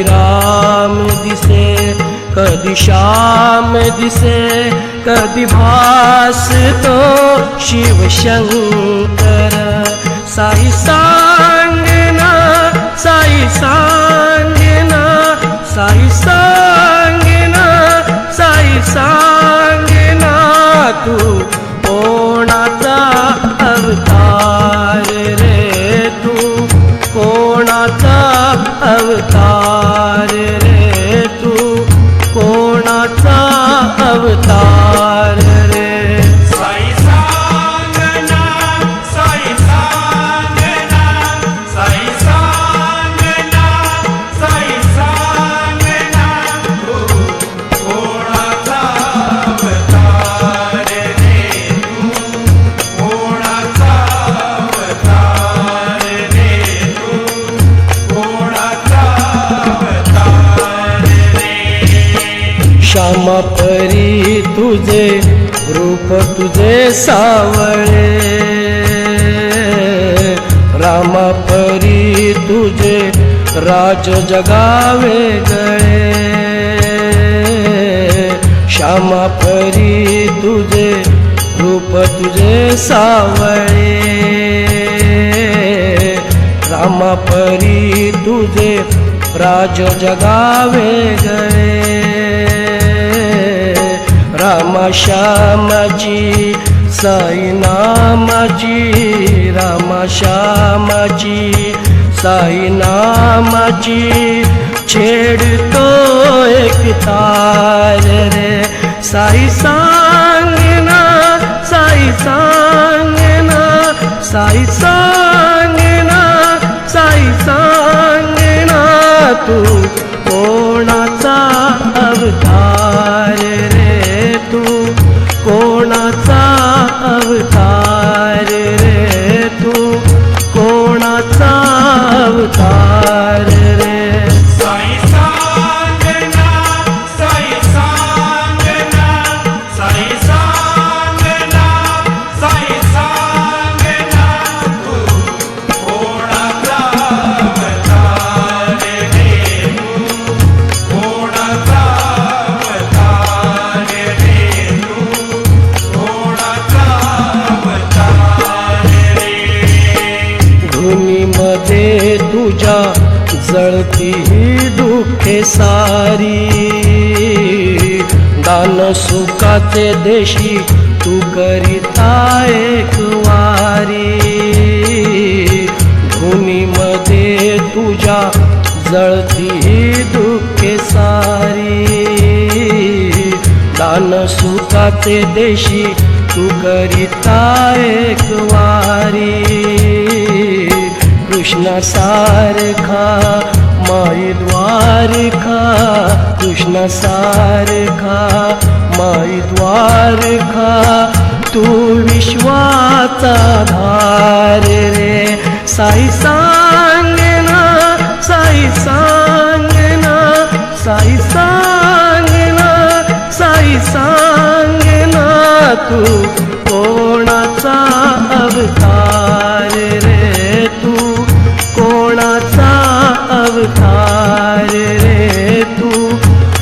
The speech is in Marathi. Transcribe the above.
कधी राम दिसे कधी श्याम दिसे कधी भासतो शिवशंकर साई सांगना साई सांगना साई सांगना साई सांगना तू कोणाचा अवतार रे तू? कोणाचा अवतार श्यामा परी तुझे रूप तुझे सावळे. राम परी तुझे राज जगावे गळे. श्यामा परी तुझे रूप तुझे सावळे. रामा परी तुझे राज जगावे गळे. श्यामजी श्यामाची साई नामाची रामा श्यामाची छेडतो एक तार रे. साई सांगना साई सांगना साई सांगना साई सांगना तू तुझ्या जळती ही दुःखे सारी. दान सुखाचे देशी तू करिता एक वारी. धुनीमध्ये तुझ्या जळती ही दुःखे सारी. दान सुखाचे देशी तू करिता एक वारी. कृष्ण सारखा माई द्वारखा कृष्ण सारखा माई द्वारखा तू विश्वाचा धार रे. साई सांगना साई सांगना साई सांगना साई सांगना तू